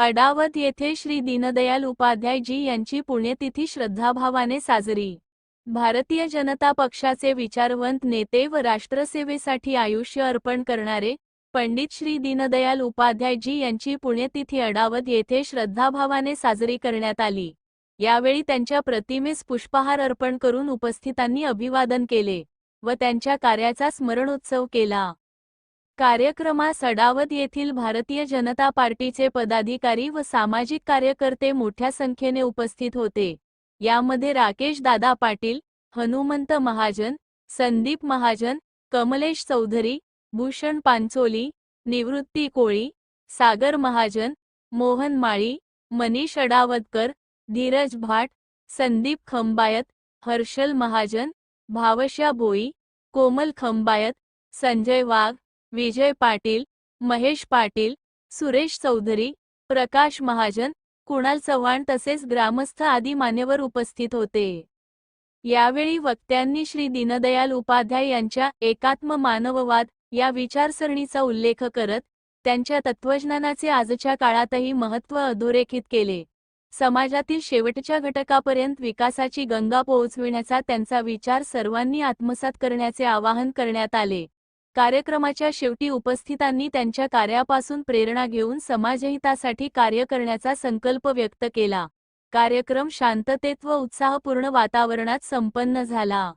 अडावत येथे श्री दीनदयाल उपाध्यायजी यांची पुण्यतिथी श्रद्धाभावाने साजरी. भारतीय जनता पक्षाचे विचारवंत नेते व राष्ट्रसेवेसाठी आयुष्य अर्पण करणारे पंडित श्री दीनदयाल उपाध्यायजी यांची पुण्यतिथी अडावत येथे श्रद्धाभावाने साजरी करण्यात आली. यावेळी त्यांच्या प्रतिमेस पुष्पहार अर्पण करून उपस्थितांनी अभिवादन केले व त्यांच्या कार्याचा स्मरणोत्सव केला. कार्यक्रमास अडावत येथील भारतीय जनता पार्टीचे पदाधिकारी व सामाजिक कार्यकर्ते मोठ्या संख्येने उपस्थित होते. यामध्ये राकेश दादा पाटील हनुमंत महाजन संदीप महाजन कमलेश चौधरी भूषण पांचोली निवृत्ती कोळी सागर महाजन मोहन माळी मनीष अडावतकर धीरज भाट संदीप खंबायत हर्षल महाजन भावश्या भोई कोमल खंबायत संजय वाघ विजय पाटील महेश पाटील सुरेश चौधरी प्रकाश महाजन कुणाल चव्हाण तसेच ग्रामस्थ आदी मान्यवर उपस्थित होते. यावेळी वक्त्यांनी श्री दीनदयाल उपाध्याय यांच्या एकात्म मानववाद या विचारसरणीचा उल्लेख करत त्यांच्या तत्वज्ञानाचे आजच्या काळातही महत्त्व अधोरेखित केले. समाजातील शेवटच्या घटकापर्यंत विकासाची गंगा पोहोचविण्याचा त्यांचा विचार सर्वांनी आत्मसात करण्याचे आवाहन करण्यात आले. कार्यक्रमाच्या शेवटी उपस्थितांनी त्यांच्या कार्यापासून प्रेरणा घेऊन समाजहितासाठी कार्य करण्याचा संकल्प व्यक्त केला. कार्यक्रम शांततेत व उत्साहपूर्ण वातावरणात संपन्न झाला.